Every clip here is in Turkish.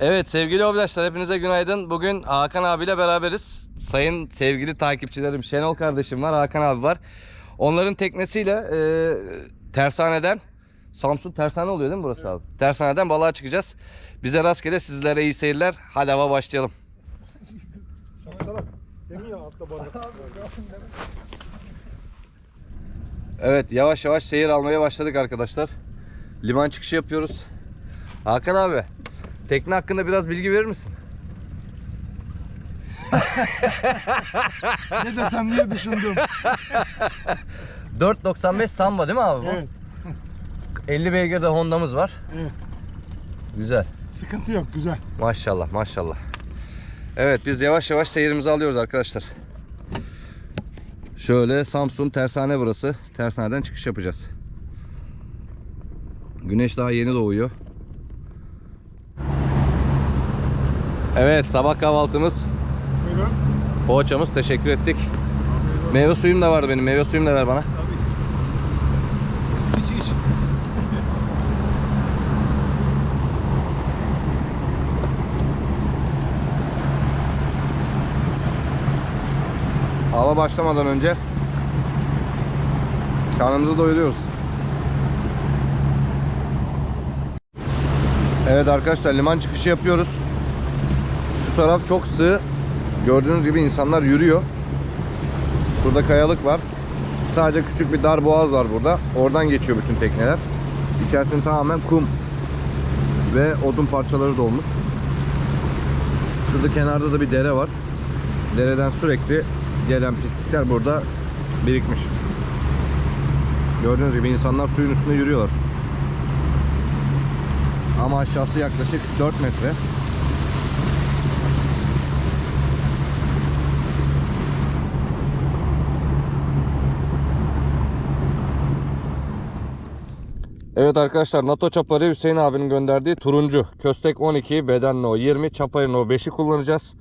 Evet sevgili arkadaşlar hepinize günaydın. Bugün Hakan abiyle beraberiz. Sayın sevgili takipçilerim Şenol kardeşim var, Hakan abi var. Onların teknesiyle e, tersaneden Samsun tersane oluyor değil mi burası abi? Tersaneden balığa çıkacağız. Bize rastgele sizlere iyi seyirler. Hadi hava başlayalım. Evet yavaş yavaş seyir almaya başladık arkadaşlar. Liman çıkışı yapıyoruz. Hakan abi tekne hakkında biraz bilgi verir misin? Ne desem diye düşündüm. 495 Samba değil mi abi bu? Evet, 50 beygirde Honda'mız var. evet. Güzel. Sıkıntı yok, güzel. Maşallah maşallah. Evet biz yavaş yavaş seyirimizi alıyoruz arkadaşlar. Şöyle Samsun tersane burası. Tersaneden çıkış yapacağız. Güneş daha yeni doğuyor. Evet sabah kahvaltımız. Buyurun. Poğaçamız teşekkür ettik. Meyve suyum da vardı benim. Meyve suyum da ver bana. İç iç. Hava başlamadan önce karnımızı doyuruyoruz. Evet arkadaşlar liman çıkışı yapıyoruz. Taraf çok sığ. Gördüğünüz gibi insanlar yürüyor. Şurada kayalık var. Sadece küçük bir dar boğaz var burada. Oradan geçiyor bütün tekneler. İçerisinde tamamen kum ve odun parçaları dolmuş. Şurada kenarda da bir dere var. Dereden sürekli gelen pislikler burada birikmiş. Gördüğünüz gibi insanlar suyun üstünde yürüyorlar. Ama aşağısı yaklaşık 4 metre. Evet arkadaşlar NATO çaparı Hüseyin abinin gönderdiği turuncu. Köstek 12, beden no 20, çaparı no 5'i kullanacağız.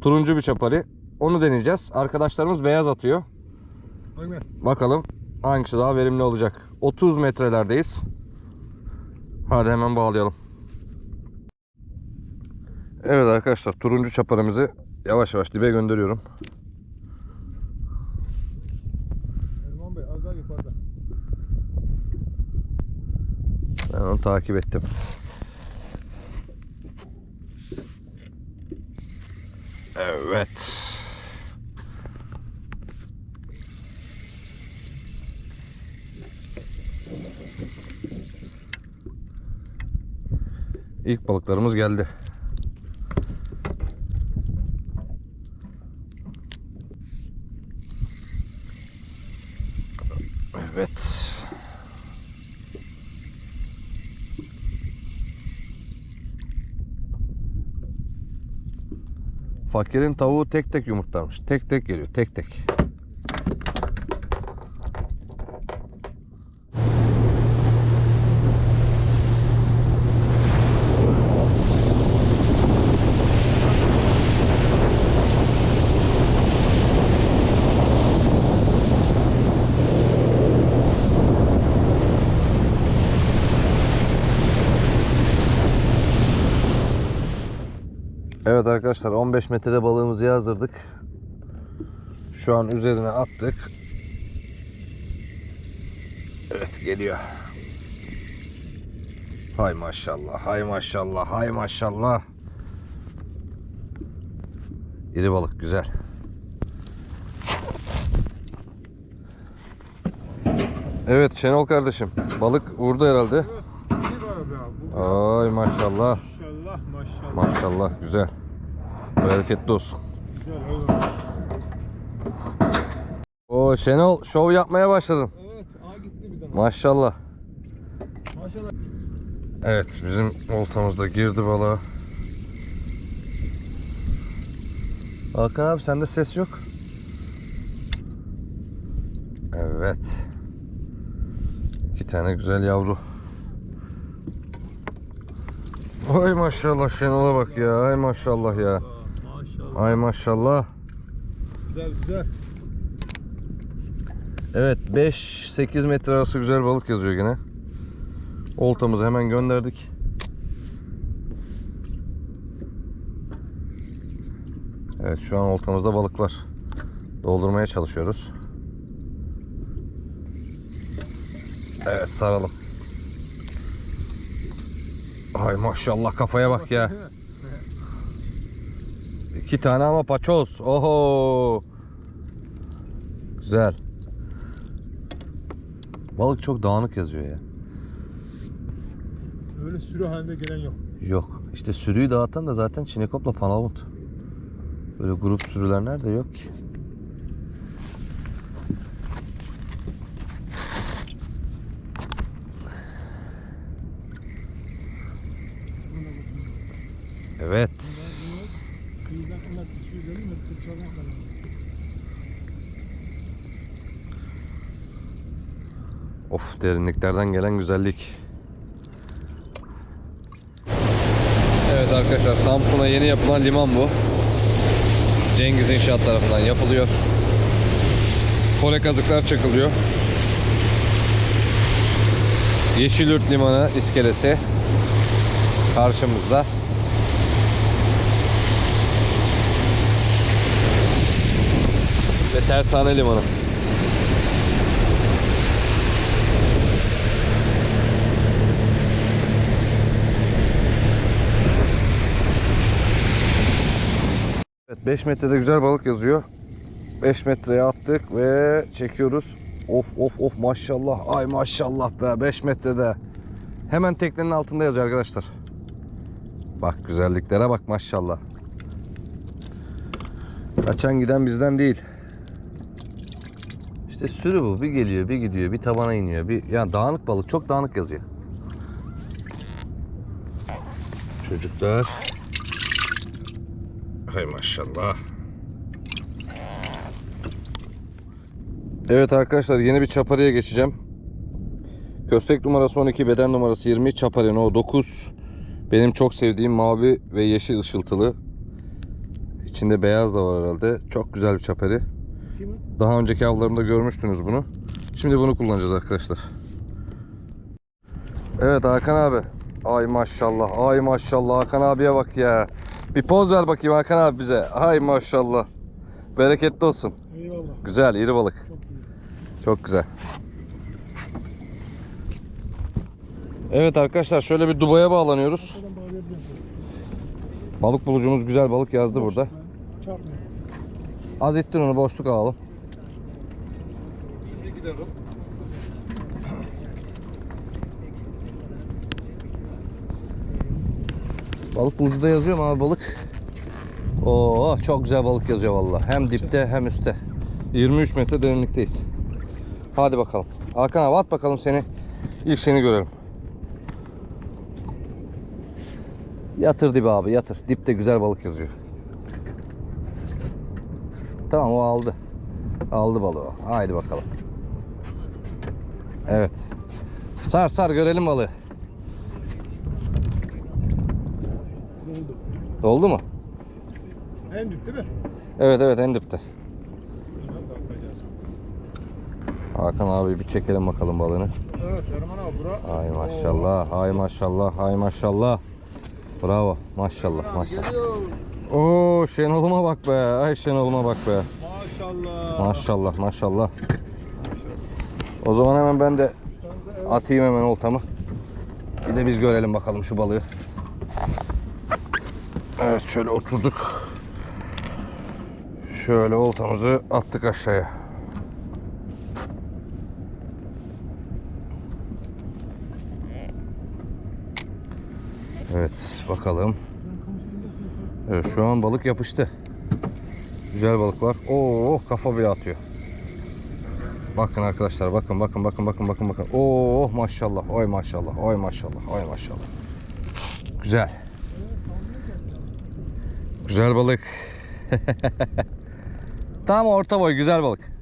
Turuncu bir çapari. Onu deneyeceğiz. Arkadaşlarımız beyaz atıyor. Aynen. Bakalım hangisi daha verimli olacak. 30 metrelerdeyiz. Hadi hemen bağlayalım. Evet arkadaşlar turuncu çaparımızı yavaş yavaş dibe gönderiyorum. Erman Bey az daha yukarıda. Ben onu takip ettim. Evet. İlk balıklarımız geldi. Evet. Fakirin tavuğu tek tek yumurtlarmış. Tek tek geliyor. Tek tek. Evet arkadaşlar 15 metrede balığımızı yazdırdık. Şu an üzerine attık. Evet geliyor. Hay maşallah, hay maşallah, hay maşallah. İri balık güzel. Evet Şenol kardeşim balık vurdu herhalde. Ay maşallah. maşallah maşallah. Maşallah güzel. Bereketli olsun. O Şenol şov yapmaya başladın. Evet, A gitti bir tane. Maşallah. Maşallah. Evet bizim oltamızda girdi balığa. Hakan abi sende ses yok. Evet. İki tane güzel yavru. Ay maşallah Şenol'a bak ya. Ay maşallah ya. Ay maşallah. Güzel güzel. Evet 5-8 metre arası güzel balık yazıyor gene. Oltamızı hemen gönderdik. Evet şu an oltamızda balık var. Doldurmaya çalışıyoruz. Evet saralım. Ay maşallah kafaya bak ya. İki tane ama paçoz. Oho. Güzel. Balık çok dağınık yazıyor ya. Öyle sürü halinde gelen yok. Yok. İşte sürüyü dağıtan da zaten Çinekop'la Palamut. Böyle grup sürüler nerede yok ki. Evet. Of derinliklerden gelen güzellik. Evet arkadaşlar Samsun'a yeni yapılan liman bu. Cengiz İnşaat tarafından yapılıyor. Kore kazıklar çakılıyor. Yeşilyurt Limanı iskelesi karşımızda. Tersane Limanı. Evet 5 metrede güzel balık yazıyor. 5 metreye attık ve çekiyoruz. Of of of maşallah. Ay maşallah be 5 metrede. Hemen teknenin altında yazıyor arkadaşlar. Bak güzelliklere bak maşallah. Kaçan giden bizden değil. İşte sürü bu. Bir geliyor, bir gidiyor, bir tabana iniyor. Bir yani dağınık balık, çok dağınık yazıyor. Çocuklar Hay maşallah. Evet arkadaşlar yeni bir çaparıya geçeceğim. Köstek numarası 12, beden numarası 20, çapari no 9. Benim çok sevdiğim mavi ve yeşil ışıltılı. İçinde beyaz da var herhalde. Çok güzel bir çapari. Daha önceki avlarımda görmüştünüz bunu. Şimdi bunu kullanacağız arkadaşlar. Evet Hakan abi. Ay maşallah. Ay maşallah. Hakan abiye bak ya. Bir poz ver bakayım Hakan abi bize. Ay maşallah. Bereketli olsun. Eyvallah. Güzel, iri balık. Çok güzel. Evet arkadaşlar şöyle bir dubaya bağlanıyoruz. Balık bulucumuz güzel balık yazdı burada. Çarpmıyor. Az ittin onu boşluk alalım. İyi giderim. Balık bulucuda yazıyor mu abi balık? Oo çok güzel balık yazıyor vallahi. Hem dipte hem üstte. 23 metre derinlikteyiz. Hadi bakalım. Hakan abi at bakalım seni. İlk seni görelim. Yatır dibe abi yatır. Dipte güzel balık yazıyor. Tamam o aldı. Aldı balığı. Haydi bakalım. Evet. Sar sar görelim balığı. Doldu. Doldu mu? En dip değil mi? Evet evet en dipte. Hakan abi bir çekelim bakalım balığını. Evet Erman abi bura. Ay maşallah, ay maşallah, ay maşallah. Bravo, maşallah, maşallah. Geliyor. Oo Şenol'uma bak be, ay Şenol'uma bak be. Maşallah. Maşallah, maşallah. O zaman hemen ben de atayım hemen oltamı. Bir de biz görelim bakalım şu balığı. Evet şöyle oturduk. Şöyle oltamızı attık aşağıya. Evet bakalım. Evet şu an balık yapıştı. Güzel balık var. Oo kafa bile atıyor. Bakın arkadaşlar bakın bakın bakın bakın bakın bakın. Oo maşallah. Oy maşallah. Oy maşallah. Oy maşallah. Güzel. Güzel balık. Tam orta boy güzel balık.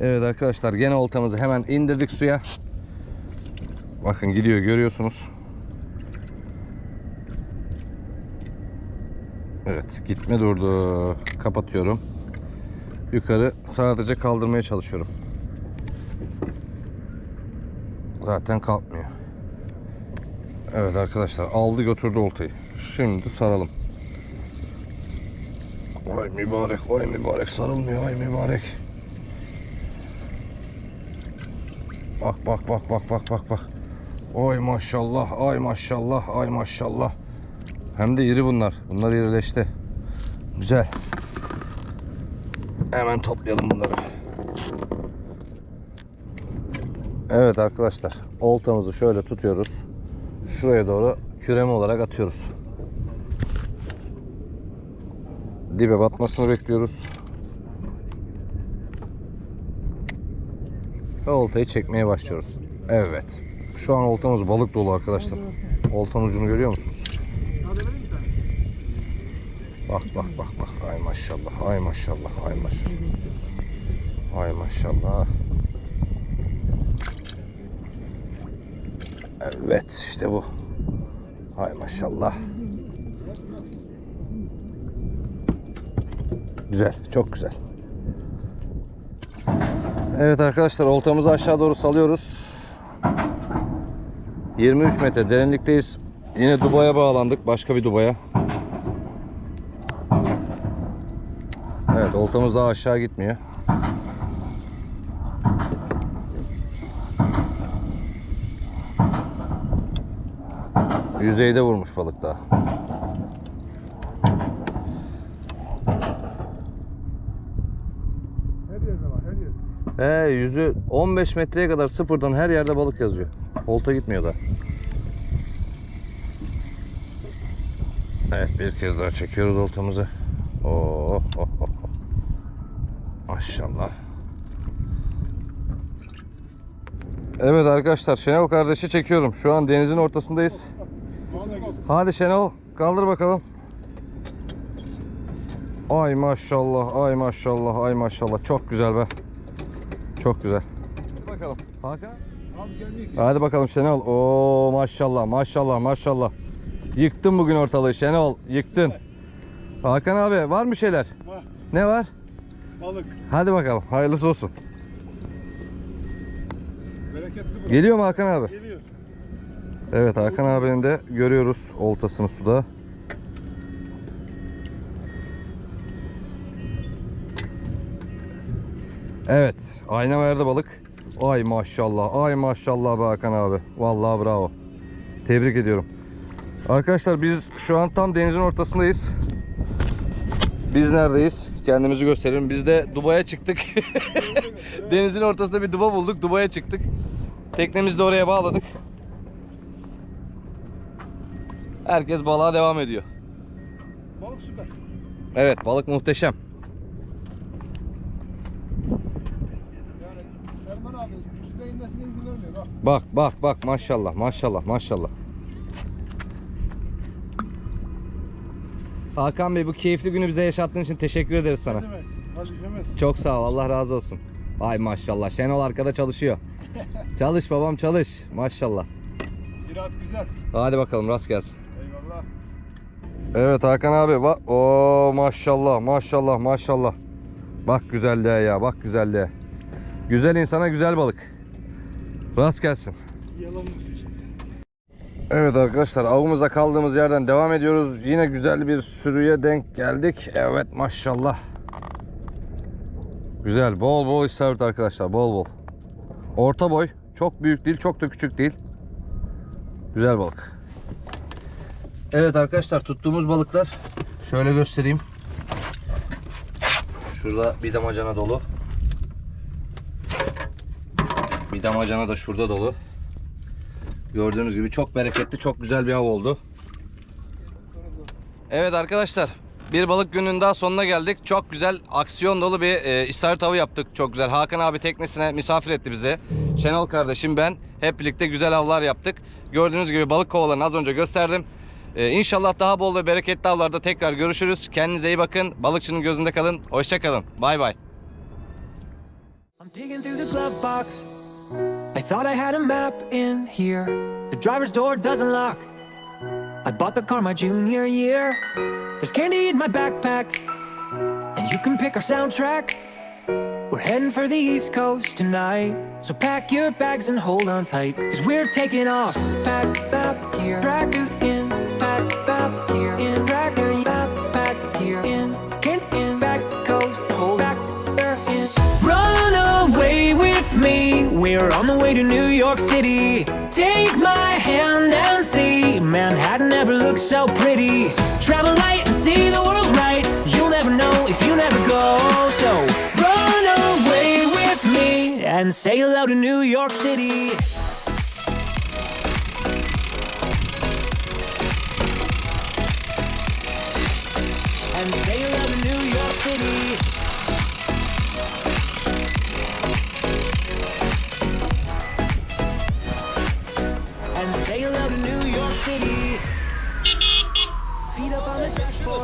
Evet arkadaşlar gene oltamızı hemen indirdik suya. Bakın gidiyor görüyorsunuz. Evet gitme durdu. Kapatıyorum. Yukarı sadece kaldırmaya çalışıyorum. Zaten kalkmıyor. Evet arkadaşlar aldı götürdü oltayı. Şimdi saralım. Vay mübarek, vay mübarek sarılmıyor, vay mübarek. Bak bak bak bak bak bak bak. Oy maşallah, ay maşallah, ay maşallah. Hem de iri bunlar. Bunlar irileşti. Güzel. Hemen toplayalım bunları. Evet arkadaşlar. Oltamızı şöyle tutuyoruz. Şuraya doğru küreme olarak atıyoruz. Dibe batmasını bekliyoruz. Ve oltayı çekmeye başlıyoruz. Evet. Şu an oltamız balık dolu arkadaşlar. Oltanın ucunu görüyor musunuz? Bak bak bak bak. Ay maşallah. Ay maşallah. Ay maşallah. Ay maşallah. Evet işte bu. Ay maşallah. Güzel. Çok güzel. Evet arkadaşlar oltamızı aşağı doğru salıyoruz. 23 metre derinlikteyiz. Yine Dubai'ye bağlandık. Başka bir Dubai'ye. Evet oltamız daha aşağı gitmiyor. Yüzeyde vurmuş balık daha. Her yerde var, her yerde. He yüzü 15 metreye kadar sıfırdan her yerde balık yazıyor. Olta gitmiyor da. Evet bir kez daha çekiyoruz oltamızı. Oo, oh, oh, oh. Maşallah. Evet arkadaşlar Şenol kardeşi çekiyorum. Şu an denizin ortasındayız. Hadi Şenol kaldır bakalım. Ay maşallah, ay maşallah, ay maşallah. Çok güzel be. Çok güzel. Bakalım. Hakan. Hadi bakalım Şenol. Oo maşallah, maşallah, maşallah. Yıktın bugün ortalığı Şenol. Yıktın. Hakan abi var mı şeyler? Var. Ne var? Balık. Hadi bakalım. Hayırlısı olsun. Bereketli. Geliyor mu Hakan abi? Geliyor. Evet Hakan abinin de görüyoruz oltasını suda. Evet. Ayna verdi balık. Ay maşallah. Ay maşallah be Hakan abi. Vallahi bravo. Tebrik ediyorum. Arkadaşlar biz şu an tam denizin ortasındayız. Biz neredeyiz? Kendimizi gösterelim. Biz de Dubai'ye çıktık. denizin ortasında bir duba bulduk. Dubai'ye çıktık. Teknemizi de oraya bağladık. Herkes balığa devam ediyor. Balık süper. Evet balık muhteşem. Yani Erman abi inmesine izin vermiyor. Bak. Bak bak bak maşallah maşallah maşallah. Hakan Bey bu keyifli günü bize yaşattığın için teşekkür ederiz sana. Ne demek? Vazifemiz. Çok sağ ol Allah razı olsun. Ay maşallah Şenol arkada çalışıyor. Çalış babam çalış maşallah. Ziraat güzel. Hadi bakalım rast gelsin. Eyvallah. Evet Hakan abi bak o maşallah maşallah maşallah. Bak güzelliğe ya bak güzelliğe. Güzel insana güzel balık. Rast gelsin. Yalan mı şimdi? Evet arkadaşlar avımıza kaldığımız yerden devam ediyoruz. Yine güzel bir sürüye denk geldik. Evet maşallah. Güzel bol bol istavrit arkadaşlar bol bol. Orta boy. Çok büyük değil çok da küçük değil. Güzel balık. Evet arkadaşlar tuttuğumuz balıklar şöyle göstereyim. Şurada bir damacana dolu. Bir damacana da şurada dolu. Gördüğünüz gibi çok bereketli, çok güzel bir av oldu. Evet arkadaşlar, bir balık gününün daha sonuna geldik. Çok güzel, aksiyon dolu bir e, istavrit avı yaptık. Çok güzel. Hakan abi teknesine misafir etti bizi. Şenol kardeşim ben hep birlikte güzel avlar yaptık. Gördüğünüz gibi balık kovalarını az önce gösterdim. E, inşallah daha bol ve bereketli avlarda tekrar görüşürüz. Kendinize iyi bakın. Balıkçının gözünde kalın. Hoşçakalın. Bay bay. I'm digging through the glove box. I thought I had a map in here. The driver's door doesn't lock. I bought the car my junior year. There's candy in my backpack, and you can pick our soundtrack. We're heading for the East Coast tonight. So pack your bags and hold on tight, cause we're taking off. Pack, pack, here, pack, in, pack, pack, here, in, pack, here, pack, pack, here, in, can, in, back, coast, hold back, there, in. Run away with me to New York City. Take my hand and see Manhattan never looked so pretty. Travel light and see the world right. You'll never know if you never go. So run away with me and say hello to New York City. And say hello to New York City.